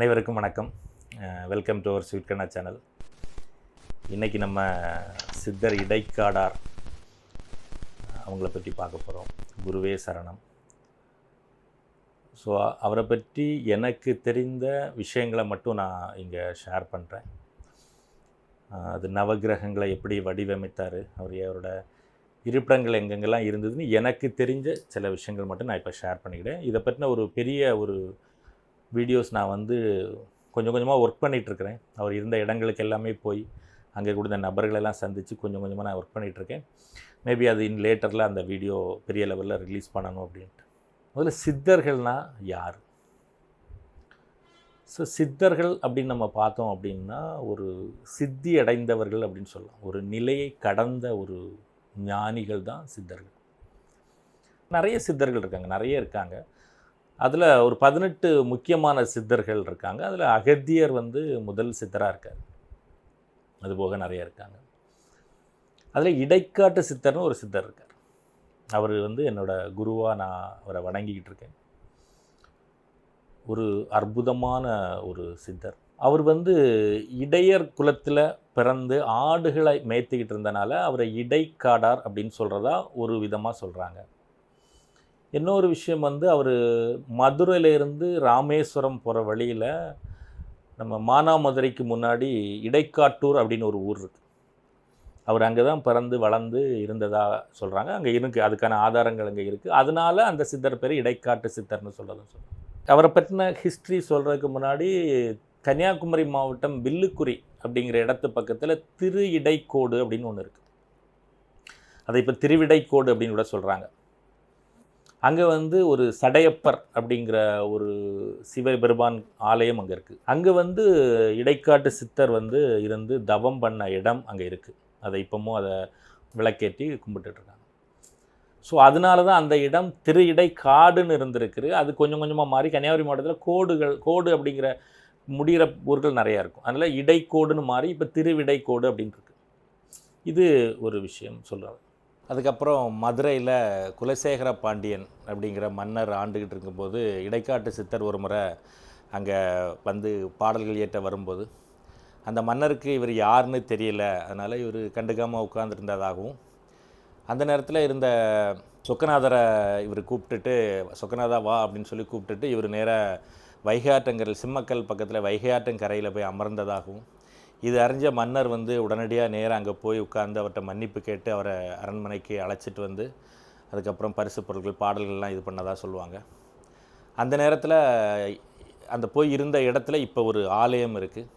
அனைவருக்கும் வணக்கம். Welcome to our ஸ்வீட்கண்ணா channel இன்றைக்கி நம்ம சித்தர் இடைக்காடார் அவங்கள பற்றி பார்க்க போகிறோம் குருவே சரணம். ஸோ அவரை பற்றி எனக்கு தெரிந்த விஷயங்களை மட்டும் நான் இங்கே ஷேர் பண்ணுறேன் அது நவகிரகங்களை எப்படி வடிவமைத்தார் அவர் அவரோட இருப்பிடங்கள் எங்கெங்கெல்லாம் இருந்ததுன்னு எனக்கு தெரிஞ்ச சில விஷயங்கள் மட்டும் நான் இப்போ ஷேர் பண்ணிக்கிட்டேன் இதை பற்றின ஒரு பெரிய ஒரு வீடியோஸ் நான் வந்து கொஞ்சம் கொஞ்சமாக ஒர்க் பண்ணிகிட்ருக்கிறேன் அவர் இருந்த இடங்களுக்கு எல்லாமே போய் அங்கே கொடுத்த நபர்களெல்லாம் சந்தித்து கொஞ்சம் கொஞ்சமாக நான் ஒர்க் பண்ணிகிட்ருக்கேன் மேபி அது இன் லேட்டரில் அந்த வீடியோ பெரிய லெவலில் ரிலீஸ் பண்ணணும் அப்படின்ட்டு. முதல்ல சித்தர்கள்னால் யார்? ஸோ சித்தர்கள் அப்படின்னு நம்ம பார்த்தோம் அப்படின்னா ஒரு சித்தி அடைந்தவர்கள் அப்படின்னு சொல்லலாம். ஒரு நிலையை கடந்த ஒரு ஞானிகள் தான் சித்தர்கள். நிறைய சித்தர்கள் இருக்காங்க நிறைய இருக்காங்க. அதில் ஒரு பதினெட்டு முக்கியமான சித்தர்கள் இருக்காங்க. அதில் அகத்தியர் வந்து முதல் சித்தராக இருக்கார். அதுபோக நிறைய இருக்காங்க. அதில் இடைக்காட்டு சித்தர்னு ஒரு சித்தர் இருக்கார். அவர் வந்து என்னோட குருவாக நான் அவரை வணங்கிக்கிட்டு இருக்கேன். ஒரு அற்புதமான ஒரு சித்தர். அவர் வந்து இடையர் குலத்தில் பிறந்து ஆடுகளை மேய்த்திக்கிட்டு இருந்தனால அவரை இடைக்காடார் அப்படின்னு சொல்கிறதா ஒரு விதமாக சொல்கிறாங்க இன்னொரு விஷயம் வந்து அவர் மதுரையிலேருந்து ராமேஸ்வரம் போகிற வழியில் நம்ம மானாமதுரைக்கு முன்னாடி இடைக்காட்டூர் அப்படின்னு ஒரு ஊர் இருக்குது அவர் அங்கே தான் பிறந்து வளர்ந்து இருந்ததாக சொல்கிறாங்க அங்கே இருக்குது அதுக்கான ஆதாரங்கள் அங்கே இருக்குது அதனால் அந்த சித்தர் பேர் இடைக்காட்டு சித்தர்னு சொல்கிறதுன்னு சொல்கிறாங்க அவரை பற்றின ஹிஸ்ட்ரி சொல்கிறதுக்கு முன்னாடி கன்னியாகுமரி மாவட்டம் வில்லுக்குறி அப்படிங்கிற இடத்து பக்கத்தில் திரு இடைக்கோடு அப்படின்னு ஒன்று இருக்குது அதை இப்போ திருவிடைக்கோடு அப்படின்னு கூட சொல்கிறாங்க அங்கே வந்து ஒரு சடையப்பர் அப்படிங்கிற ஒரு சிவபெருமான் ஆலயம் அங்கே இருக்குது அங்கே வந்து இடைக்காட்டு சித்தர் வந்து இருந்து தவம் பண்ண இடம் அங்கே இருக்குது அதை இப்போமும் அதை விளக்கேற்றி கும்பிட்டுட்ருக்காங்க. ஸோ அதனால தான் அந்த இடம் திரு இடை காடுன்னு இருந்திருக்கு அது கொஞ்சம் கொஞ்சமாக மாறி கன்னியாகுமரி மாவட்டத்தில் கோடுகள் கோடு அப்படிங்கிற முடிகிற ஊர்கள் நிறையா இருக்கும். அதனால் இடைக்கோடுன்னு மாறி இப்போ திருவிடைக்கோடு அப்படின்னு இது ஒரு விஷயம் சொல்கிறாங்க அதுக்கப்புறம் மதுரையில் குலசேகர பாண்டியன் அப்படிங்கிற மன்னர் ஆண்டுகிட்டு இருக்கும்போது இடைக்காட்டு சித்தர் ஒரு முறை அங்கே வந்து பாடல்கள் ஏற்ற வரும்போது அந்த மன்னருக்கு இவர் யாருன்னு தெரியல அதனால் இவர் கண்டுக்காமல் உட்காந்துருந்ததாகவும் அந்த நேரத்தில் இருந்த சொக்கநாதரை இவர் கூப்பிட்டுட்டு சொக்கநாதா வா அப்படின்னு சொல்லி கூப்பிட்டுட்டு இவர் நேராக வைகையாற்றங்கரையில் சிம்மக்கல் பக்கத்தில் வைகையாற்றங்கரையில் போய் அமர்ந்ததாகவும் இது அறிஞ்ச மன்னர் வந்து உடனடியாக நேராக அங்கே போய் உட்கார்ந்து அவர்கிட்ட மன்னிப்பு கேட்டு அவரை அரண்மனைக்கு அழைச்சிட்டு வந்து அதுக்கப்புறம் பரிசு பொருட்கள் பாடல்கள்லாம் இது பண்ணதாக சொல்லுவாங்க. அந்த நேரத்தில் அந்த போய் இருந்த இடத்துல இப்போ ஒரு ஆலயம் இருக்குது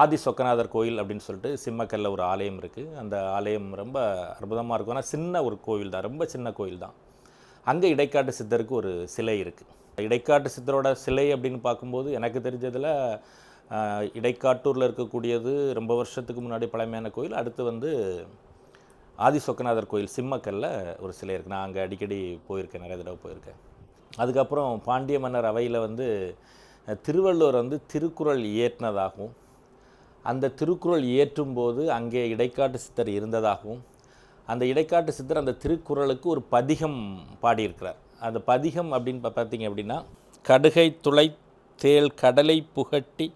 ஆதி சொக்கநாதர் கோயில் அப்படின்னு சொல்லிட்டு சிம்மக்கல்ல ஒரு ஆலயம் இருக்குது அந்த ஆலயம் ரொம்ப அற்புதமாக இருக்கும். ஆனால் சின்ன ஒரு கோவில் தான். ரொம்ப சின்ன கோயில் தான். அங்கே இடைக்காட்டு சித்தருக்கு ஒரு சிலை இருக்குது இடைக்காட்டு சித்தரோட சிலை அப்படின்னு பார்க்கும்போது எனக்கு தெரிஞ்சதில் இடைக்காட்டூரில் இருக்கக்கூடியது ரொம்ப வருஷத்துக்கு முன்னாடி பழமையான கோயில். அடுத்து வந்து ஆதி சொக்கநாதர் கோயில் சிம்மக்கல்ல ஒரு சிலை இருக்குது நான் அங்கே அடிக்கடி போயிருக்கேன் நிறைய தடவை போயிருக்கேன். அதுக்கப்புறம் பாண்டிய மன்னர் அவையில் வந்து திருவள்ளுவர் வந்து திருக்குறள் இயற்றினதாகவும் அந்த திருக்குறள் இயற்றும்போது அங்கே இடைக்காட்டு சித்தர் இருந்ததாகவும் அந்த இடைக்காட்டு சித்தர் அந்த திருக்குறளுக்கு ஒரு பதிகம் பாடியிருக்கிறார். அந்த பதிகம் அப்படின்னு பார்த்தீங்க அப்படின்னா கடுகை துளை தேல் கடலை புகட்டி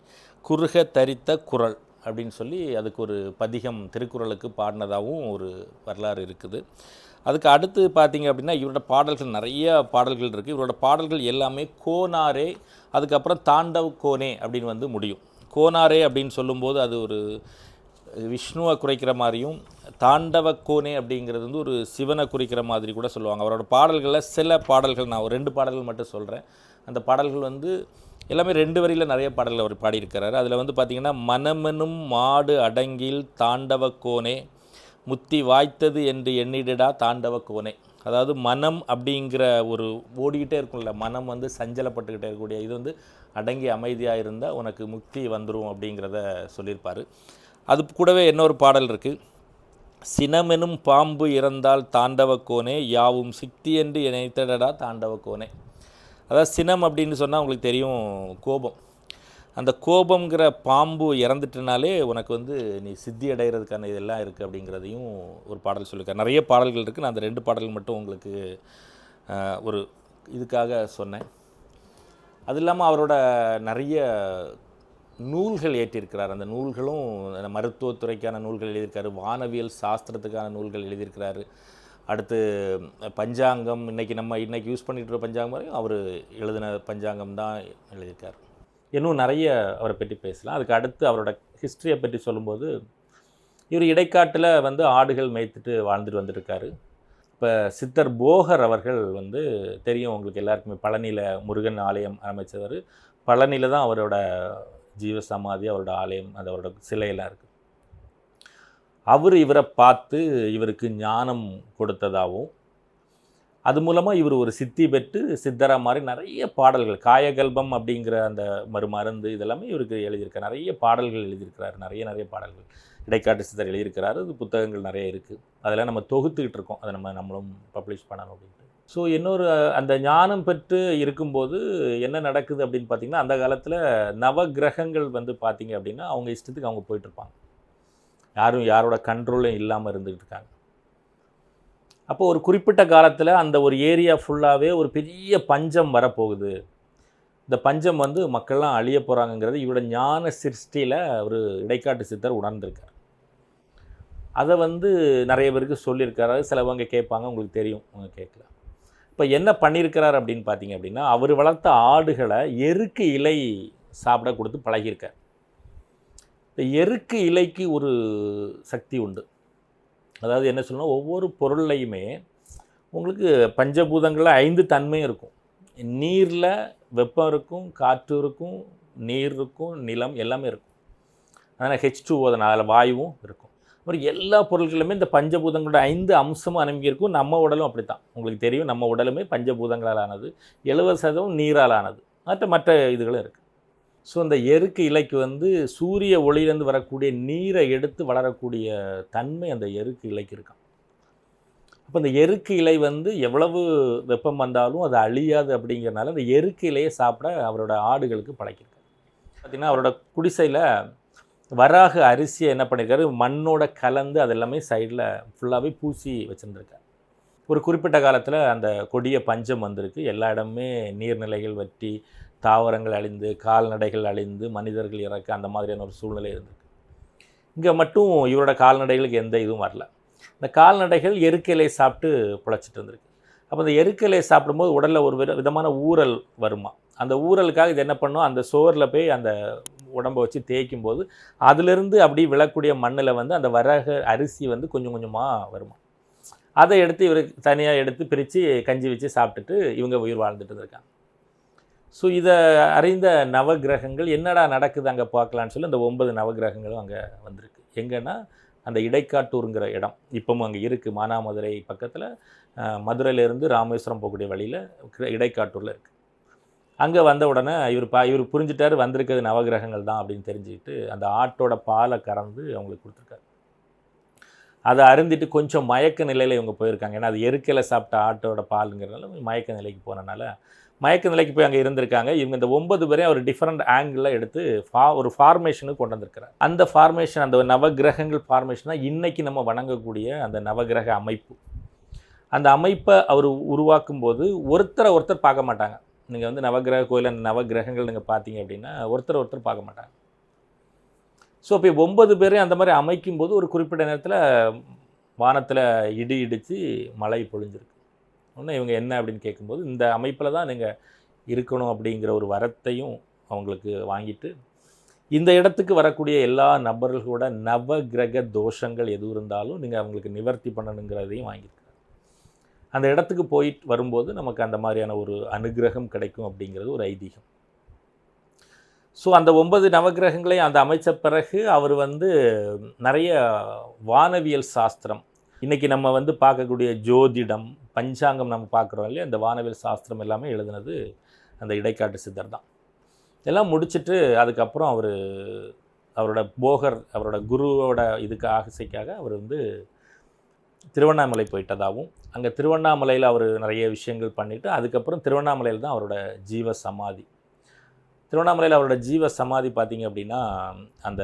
குறுக தரித்த குரல் அப்படின்னு சொல்லி அதுக்கு ஒரு பதிகம் திருக்குறளுக்கு பாடினதாகவும் ஒரு வரலாறு இருக்குது. அதுக்கு அடுத்து பார்த்திங்க அப்படின்னா இவரோட பாடல்கள் நிறைய பாடல்கள் இருக்குது இவரோட பாடல்கள் எல்லாமே கோனாரே அதுக்கப்புறம் தாண்டவ் கோனே அப்படின்னு வந்து முடியும். கோனாரே அப்படின்னு சொல்லும்போது அது ஒரு விஷ்ணுவை குறைக்கிற மாதிரியும் தாண்டவ கோனே அப்படிங்கிறது வந்து ஒரு சிவனை குறிக்கிற மாதிரி கூட சொல்லுவாங்க. அவரோட பாடல்களில் சில பாடல்கள் நான் ஒரு ரெண்டு பாடல்கள் மட்டும் சொல்கிறேன் அந்த பாடல்கள் வந்து எல்லாமே ரெண்டு வரியில் நிறைய பாடல்கள் அவர் பாடியிருக்கிறாரு. அதில் வந்து பார்த்திங்கன்னா மனமெனும் மாடு அடங்கில் தாண்டவ கோனே முத்தி வாய்த்தது என்று எண்ணிடடா தாண்டவ கோனே. அதாவது மனம் அப்படிங்கிற ஒரு ஓடிக்கிட்டே இருக்கும்ல மனம் வந்து சஞ்சலப்பட்டுக்கிட்டே இருக்கக்கூடிய இது வந்து அடங்கி அமைதியாக இருந்தால் உனக்கு முக்தி வந்துடும் அப்படிங்கிறத சொல்லியிருப்பார். அது கூடவே இன்னொரு பாடல் இருக்குது சினமெனும் பாம்பு இறந்தால் தாண்டவ கோனே யாவும் சிக்தி என்று இணைத்தடடா தாண்டவ கோனே. அதாவது சினம் அப்படின்னு சொன்னால் உங்களுக்கு தெரியும் கோபம். அந்த கோபங்கிற பாம்பு இறந்துட்டனாலே உனக்கு வந்து நீ சித்தி அடைகிறதுக்கான இதெல்லாம் இருக்குது அப்படிங்கிறதையும் ஒரு பாடல் சொல்லியிருக்காரு. நிறைய பாடல்கள் இருக்குது நான் அந்த ரெண்டு பாடல்கள் மட்டும் உங்களுக்கு ஒரு இதுக்காக சொன்னேன். அது இல்லாமல் அவரோட நிறைய நூல்கள் ஏற்றிருக்கிறார். அந்த நூல்களும் மருத்துவத்துறைக்கான நூல்கள் எழுதியிருக்காரு. வானவியல் சாஸ்திரத்துக்கான நூல்கள் எழுதியிருக்கிறாரு. அடுத்து பஞ்சாங்கம் இன்றைக்கி நம்ம இன்றைக்கி யூஸ் பண்ணிட்டு இருக்க பஞ்சாங்கம் வரையும் அவர் எழுதின பஞ்சாங்கம் தான் எழுதியிருக்கார். இன்னும் நிறைய அவரை பற்றி பேசலாம். அதுக்கு அடுத்து அவரோட ஹிஸ்ட்ரியை பற்றி சொல்லும்போது இவர் இடைக்காட்டில் வந்து ஆடுகள் மேய்த்துட்டு வாழ்ந்துட்டு வந்துட்டுருக்காரு இப்போ சித்தர் போகர் அவர்கள் வந்து தெரியும் உங்களுக்கு எல்லாருக்குமே பழனியில் முருகன் ஆலயம் அமைச்சவர் பழனியில் தான் அவரோட ஜீவ சமாதி அவரோட ஆலயம் அது அவரோட சிலையெல்லாம் இருக்குது அவர் இவரை பார்த்து இவருக்கு ஞானம் கொடுத்ததாகவும் அது மூலமாக இவர் ஒரு சித்தி பெற்று சித்தரா மாதிரி நிறைய பாடல்கள் காயகல்பம் அப்படிங்கிற அந்த மறுமருந்து இதெல்லாமே இவருக்கு எழுதியிருக்கார் நிறைய பாடல்கள் எழுதியிருக்கிறார் நிறைய நிறைய பாடல்கள். இடைக்காட்டு சித்தர் எழுதியிருக்கிறாரு அது புத்தகங்கள் நிறைய இருக்குது அதெல்லாம் நம்ம தொகுத்துக்கிட்டு இருக்கோம் அதை நம்ம நம்மளும் பப்ளிஷ் பண்ணணும் அப்படின்ட்டு. ஸோ இன்னொரு அந்த ஞானம் பெற்று இருக்கும்போது என்ன நடக்குது அப்படின்னு பார்த்தீங்கன்னா அந்த காலத்தில் நவகிரகங்கள் வந்து பார்த்திங்க அப்படின்னா அவங்க இஷ்டத்துக்கு அவங்க போயிட்டுருப்பாங்க யாரும் யாரோட கண்ட்ரோலும் இல்லாமல் இருந்துகிட்டு இருக்காங்க. அப்போ ஒரு குறிப்பிட்ட காலத்தில் அந்த ஒரு ஏரியா ஃபுல்லாகவே ஒரு பெரிய பஞ்சம் வரப்போகுது. இந்த பஞ்சம் வந்து மக்கள்லாம் அழிய போகிறாங்கங்கிறது இவரோட ஞான சிருஷ்டியில் ஒரு இடைக்காட்டு சித்தர் உணர்ந்திருக்கார். அதை வந்து நிறைய பேருக்கு சொல்லியிருக்காரு. சிலவங்க கேட்பாங்க உங்களுக்கு தெரியும் அவங்க கேட்கல இப்போ என்ன பண்ணியிருக்கிறார் அப்படின்னு பார்த்தீங்க அப்படின்னா அவர் வளர்த்த ஆடுகளை எருக்கு இலை சாப்பிட கொடுத்து பழகியிருக்கார். இந்த எருக்கு இலைக்கு ஒரு சக்தி உண்டு. அதாவது என்ன சொல்லணும் ஒவ்வொரு பொருள்லையுமே உங்களுக்கு பஞ்சபூதங்களில் ஐந்து தன்மையும் இருக்கும். நீரில் வெப்பம் இருக்கும் காற்று இருக்கும் நீர் இருக்கும் நிலம் எல்லாமே இருக்கும். அதனால் ஹெச் டூ அதில் வாயுவும் இருக்கும். அப்புறம் எல்லா பொருட்களுமே இந்த பஞ்சபூதங்களோட ஐந்து அம்சமும் அனுப்பியிருக்கும் நம்ம உடலும் அப்படி தான் உங்களுக்கு தெரியும் நம்ம உடலுமே பஞ்சபூதங்களால் ஆனது எழுபது சதவீதம் நீரால் ஆனது மற்ற மற்ற இதுகளும் இருக்குது ஸோ அந்த எருக்கு இலைக்கு வந்து சூரிய ஒளியிலேருந்து வரக்கூடிய நீரை எடுத்து வளரக்கூடிய தன்மை அந்த எருக்கு இலைக்கு இருக்கான் அப்போ இந்த எருக்கு இலை வந்து எவ்வளவு வெப்பம் வந்தாலும் அது அழியாது அப்படிங்கிறனால அந்த எருக்கு இலையை சாப்பிட அவரோட ஆடுகளுக்கு பழக்கியிருக்காரு. பார்த்திங்கன்னா அவரோட குடிசையில் வராக அரிசியை என்ன பண்ணியிருக்காரு மண்ணோட கலந்து அது எல்லாமே சைடில் ஃபுல்லாகவே பூசி வச்சுருந்துருக்காரு. ஒரு குறிப்பிட்ட காலத்தில் அந்த கொடிய பஞ்சம் வந்திருக்கு. எல்லா இடமுமே நீர்நிலைகள் வற்றி தாவரங்கள் அழிந்து கால்நடைகள் அழிந்து மனிதர்கள் இறக்க அந்த மாதிரியான ஒரு சூழ்நிலை இருந்திருக்கு. இங்கே மட்டும் இவரோட கால்நடைகளுக்கு எந்த இதுவும் வரல. இந்த கால்நடைகள் எருக்கிலை சாப்பிட்டு பிழைச்சிட்டு இருந்திருக்கு. அப்போ இந்த எருக்கிலை சாப்பிடும்போது உடலில் ஒரு வித விதமான ஊறல் வருமா? அந்த ஊறலுக்காக இது என்ன பண்ணும்? அந்த சோரில் போய் அந்த உடம்பை வச்சு தேய்க்கும் போது அதிலிருந்து அப்படி விழக்கூடிய மண்ணில் வந்து அந்த வரக அரிசி வந்து கொஞ்சம் கொஞ்சமாக வருமா? அதை எடுத்து இவர் தனியாக எடுத்து பிரித்து கஞ்சி வச்சு சாப்பிட்டுட்டு இவங்க உயிர் வாழ்ந்துட்டு இருந்திருக்காங்க. ஸோ இதை அறிந்த நவகிரகங்கள் என்னடா நடக்குது அங்கே பார்க்கலான்னு சொல்லி அந்த ஒன்பது நவகிரகங்களும் அங்கே வந்திருக்கு. எங்கன்னா அந்த இடைக்காட்டூருங்கிற இடம். இப்பவும் அங்கே இருக்குது மானாமதுரை பக்கத்தில் மதுரையிலேருந்து ராமேஸ்வரம் போகக்கூடிய வழியில் இடைக்காட்டூரில் இருக்குது அங்கே வந்த உடனே இவர் பா இவர் புரிஞ்சுட்டார் வந்திருக்கிறது நவகிரகங்கள் தான் அப்படின்னு தெரிஞ்சுக்கிட்டு அந்த ஆட்டோட பாலை கறந்து அவங்களுக்கு கொடுத்துருக்காரு. அதை அருந்திட்டு கொஞ்சம் மயக்க நிலையில் இவங்க போயிருக்காங்க. ஏன்னா அது எருக்கையில் சாப்பிட்ட ஆட்டோட பாலுங்கிறதுனால மயக்க நிலைக்கு போனனால மயக்க நிலைக்கு போய் அங்கே இருந்திருக்காங்க. இவங்க இந்த ஒன்பது பேரையும் அவர் டிஃப்ரெண்ட் ஆங்கிளில் எடுத்து ஃபா ஒரு ஃபார்மேஷனுக்கு கொண்டு வந்திருக்கிறார். அந்த ஃபார்மேஷன் அந்த நவகிரகங்கள் ஃபார்மேஷனாக இன்றைக்கி நம்ம வணங்கக்கூடிய அந்த நவகிரக அமைப்பு. அந்த அமைப்பை அவர் உருவாக்கும் போது ஒருத்தரை ஒருத்தர் பார்க்க மாட்டாங்க. நீங்கள் வந்து நவகிரக கோயில் அந்த நவகிரகங்கள் நீங்கள் பார்த்தீங்க அப்படின்னா ஒருத்தர் ஒருத்தர் பார்க்க மாட்டாங்க. ஸோ இப்போ ஒன்பது பேரையும் அந்த மாதிரி அமைக்கும்போது ஒரு குறிப்பிட்ட நேரத்தில் வானத்தில் இடி இடித்து மழை பொழிஞ்சிருக்கு. ஒன்று இவங்க என்ன அப்படின்னு கேட்கும்போது இந்த அமைப்பில் தான் நீங்கள் இருக்கணும் அப்படிங்கிற ஒரு வரத்தையும் அவங்களுக்கு வாங்கிட்டு இந்த இடத்துக்கு வரக்கூடிய எல்லா நபர்களோட நவ கிரக தோஷங்கள் எது இருந்தாலும் நீங்கள் அவங்களுக்கு நிவர்த்தி பண்ணணுங்கிறதையும் வாங்கியிருக்காங்க. அந்த இடத்துக்கு போயிட்டு வரும்போது நமக்கு அந்த மாதிரியான ஒரு அனுகிரகம் கிடைக்கும் அப்படிங்கிறது ஒரு ஐதீகம். ஸோ அந்த ஒன்பது நவகிரகங்களையும் அந்த அமைச்ச பிறகு அவர் வந்து நிறைய வானவியல் சாஸ்திரம். இன்றைக்கி நம்ம வந்து பார்க்கக்கூடிய ஜோதிடம் பஞ்சாங்கம் நம்ம பார்க்குறோம் இல்லையா? அந்த வானவியல் சாஸ்திரம் எல்லாமே எழுதுனது அந்த இடைக்காட்டு சித்தர் தான். எல்லாம் முடிச்சுட்டு அதுக்கப்புறம் அவர் அவரோட போகர் அவரோட குருவோட இதுக்கு ஆசைக்காக அவர் வந்து திருவண்ணாமலை போயிட்டதாகவும் அங்கே திருவண்ணாமலையில் அவர் நிறைய விஷயங்கள் பண்ணிவிட்டு அதுக்கப்புறம் திருவண்ணாமலையில் தான் அவரோட ஜீவ சமாதி. திருவண்ணாமலையில் அவரோட ஜீவ சமாதி பார்த்திங்க அப்படின்னா அந்த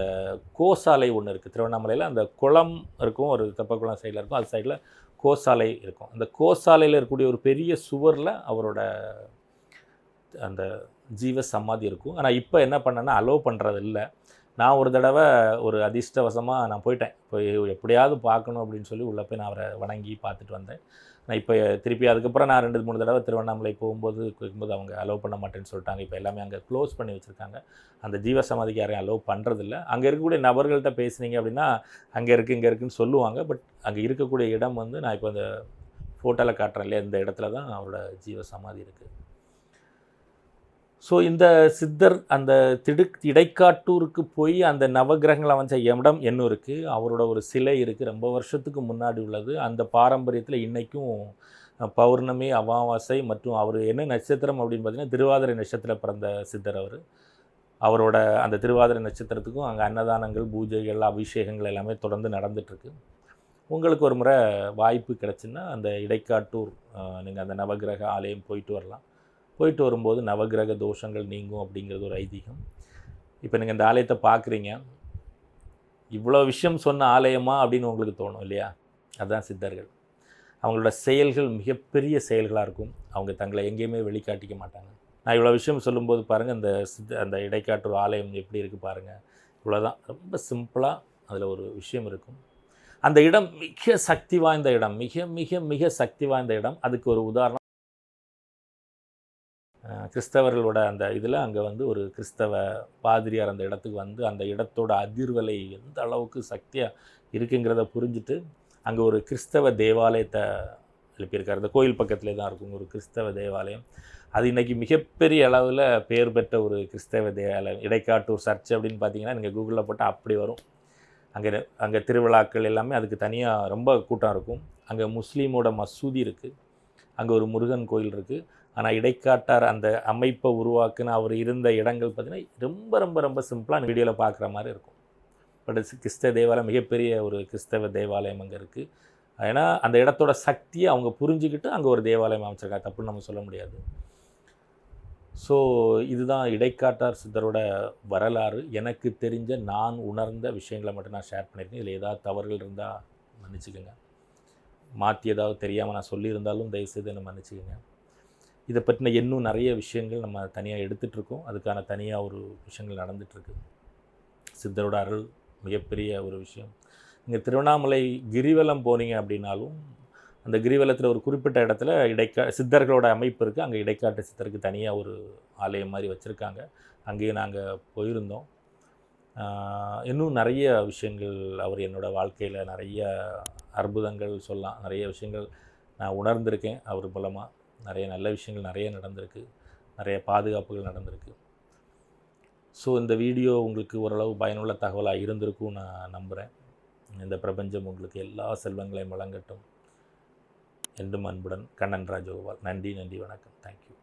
கோசாலை ஒன்று இருக்குது திருவண்ணாமலையில் அந்த குளம் இருக்கும் ஒரு தெப்பக்குளம் சைடில் இருக்கும். அது சைடில் கோசாலை இருக்கும். அந்த கோசாலையில் இருக்கக்கூடிய ஒரு பெரிய சுவரில் அவரோட அந்த ஜீவ சமாதி இருக்கும். ஆனால் இப்போ என்ன பண்ணேன்னா அலோவ் பண்ணுறது இல்லை நான் ஒரு தடவை ஒரு அதிர்ஷ்டவசமாக நான் போயிட்டேன். போய் எப்படியாவது பார்க்கணும் அப்படின்னு சொல்லி உள்ளே போய் நான் அவரை வணங்கி பார்த்துட்டு வந்தேன். நான் இப்போ திருப்பி அதுக்கப்புறம் நான் ரெண்டு மூணு தடவை திருவண்ணாமலை போகும்போது போகும்போது அவங்க அலோவ் பண்ண மாட்டேன்னு சொல்லிட்டாங்க. இப்போ எல்லாமே அங்கே க்ளோஸ் பண்ணி வச்சுருக்காங்க. அந்த ஜீவ சமாதிக்கு யாரையும் அலோவ் பண்ணுறதில்ல அங்கே இருக்கக்கூடிய நபர்கள்ட்ட பேசுனீங்க அப்படின்னா அங்கே இருக்குது இங்கே இருக்குன்னு சொல்லுவாங்க. பட் அங்கே இருக்கக்கூடிய இடம் வந்து நான் இப்போ அந்த ஃபோட்டோவில் காட்டுறேன் இல்லையா இந்த இடத்துல தான் அவரோட ஜீவ சமாதி இருக்குது ஸோ இந்த சித்தர் அந்த திடு இடைக்காட்டூருக்கு போய் அந்த நவகிரகங்களை அமைச்ச இடம் என்ன இருக்குது அவரோட ஒரு சிலை இருக்குது ரொம்ப வருஷத்துக்கு முன்னாடி உள்ளது. அந்த பாரம்பரியத்தில் இன்றைக்கும் பௌர்ணமி அமாவாசை மற்றும் அவர் என்ன நட்சத்திரம் அப்படின்னு பார்த்தீங்கன்னா திருவாதிரை நட்சத்திரம் பிறந்த சித்தர் அவர். அவரோட அந்த திருவாதிரை நட்சத்திரத்துக்கும் அங்கே அன்னதானங்கள் பூஜைகள் அபிஷேகங்கள் எல்லாமே தொடர்ந்து நடந்துகிட்ருக்கு உங்களுக்கு ஒரு முறை வாய்ப்பு கிடச்சுன்னா அந்த இடைக்காட்டூர் நீங்கள் அந்த நவகிரக ஆலயம் போயிட்டு வரலாம். போயிட்டு வரும்போது நவகிரக தோஷங்கள் நீங்கும் அப்படிங்கிறது ஒரு ஐதீகம். இப்போ நீங்கள் இந்த ஆலயத்தை பார்க்குறீங்க இவ்வளோ விஷயம் சொன்ன ஆலயமா அப்படின்னு உங்களுக்கு தோணும் இல்லையா? அதுதான் சித்தர்கள். அவங்களோட செயல்கள் மிகப்பெரிய செயல்களாக இருக்கும். அவங்க தங்களை எங்கேயுமே வெளிக்காட்டிக்க மாட்டாங்க. நான் இவ்வளோ விஷயம் சொல்லும்போது பாருங்கள் அந்த சித்த அந்த இடைக்காட்டு ஆலயம் எப்படி இருக்குது பாருங்கள் இவ்வளோதான் ரொம்ப சிம்பிளாக அதில் ஒரு விஷயம் இருக்கும். அந்த இடம் மிக சக்தி வாய்ந்த இடம். மிக மிக மிக சக்தி வாய்ந்த இடம். அதுக்கு ஒரு உதாரணம் கிறிஸ்தவர்களோட அந்த இதில் அங்கே வந்து ஒரு கிறிஸ்தவ பாதிரியார் அந்த இடத்துக்கு வந்து அந்த இடத்தோட அதிர்வலை எந்த அளவுக்கு சக்தியாக இருக்குங்கிறத புரிஞ்சுட்டு அங்கே ஒரு கிறிஸ்தவ தேவாலயத்தை எழுப்பியிருக்காரு. அந்த கோயில் பக்கத்திலே தான் இருக்கும் ஒரு கிறிஸ்தவ தேவாலயம். அது இன்றைக்கி மிகப்பெரிய அளவில் பேர் பெற்ற ஒரு கிறிஸ்தவ தேவாலயம். இடைக்காட்டூர் சர்ச் அப்படின்னு பார்த்தீங்கன்னா நீங்கள் கூகுளில் போட்டால் அப்படி வரும். அங்கே அங்கே திருவிழாக்கள் எல்லாமே அதுக்கு தனியாக ரொம்ப கூட்டம் இருக்கும். அங்கே முஸ்லீமோட மசூதி இருக்குது. அங்கே ஒரு முருகன் கோயில் இருக்குது. ஆனால் இடைக்காட்டார் அந்த அமைப்பை உருவாக்குன அவர் இருந்த இடங்கள் பார்த்திங்கன்னா ரொம்ப ரொம்ப ரொம்ப சிம்பிளாக வீடியோவில் பார்க்குற மாதிரி இருக்கும். பட் கிறிஸ்தவ தேவாலயம் மிகப்பெரிய ஒரு கிறிஸ்தவ தேவாலயம் அங்கே இருக்குது ஏன்னா அந்த இடத்தோட சக்தியை அவங்க புரிஞ்சுக்கிட்டு அங்கே ஒரு தேவாலயம் அமைச்சிருக்காங்க தப்புன்னு நம்ம சொல்ல முடியாது. ஸோ இதுதான் இடைக்காட்டார் சித்தரோட வரலாறு. எனக்கு தெரிஞ்ச நான் உணர்ந்த விஷயங்களை மட்டும் நான் ஷேர் பண்ணியிருக்கேன். இதில் ஏதாவது தவறுகள் இருந்தால் மன்னிச்சுக்கோங்க. மாற்றி ஏதாவது தெரியாமல் நான் சொல்லியிருந்தாலும் தயவுசெய்து என்னை மன்னிச்சுக்கோங்க. இதை பற்றின இன்னும் நிறைய விஷயங்கள் நம்ம தனியாக எடுத்துகிட்ருக்கோம். அதுக்கான தனியாக ஒரு விஷயங்கள் நடந்துகிட்ருக்கு. சித்தரோட அருள் மிகப்பெரிய ஒரு விஷயம். நீங்கள் திருவண்ணாமலை கிரிவலம் போனீங்க அப்படின்னாலும் அந்த கிரிவலத்தில் ஒரு குறிப்பிட்ட இடத்துல இடைக்கா சித்தர்களோட அமைப்பு இருக்குது அங்கே இடைக்காட்டு சித்தருக்கு தனியாக ஒரு ஆலயம் மாதிரி வச்சுருக்காங்க. அங்கேயும் நாங்கள் போயிருந்தோம். இன்னும் நிறைய விஷயங்கள் அவர் என்னோடய வாழ்க்கையில் நிறைய அற்புதங்கள் சொல்லலாம். நிறைய விஷயங்கள் நான் உணர்ந்திருக்கேன் அவர் மூலமாக நிறைய நல்ல விஷயங்கள் நிறைய நடந்திருக்கு. நிறைய பாதுகாப்புகள் நடந்திருக்கு. ஸோ இந்த வீடியோ உங்களுக்கு ஓரளவு பயனுள்ள தகவலாக இருந்திருக்கும் நான் நம்புகிறேன் இந்த பிரபஞ்சம் உங்களுக்கு எல்லா செல்வங்களையும் வழங்கட்டும். என்றும் அன்புடன் கண்ணன் ராஜகோபால். நன்றி நன்றி வணக்கம். தேங்க்யூ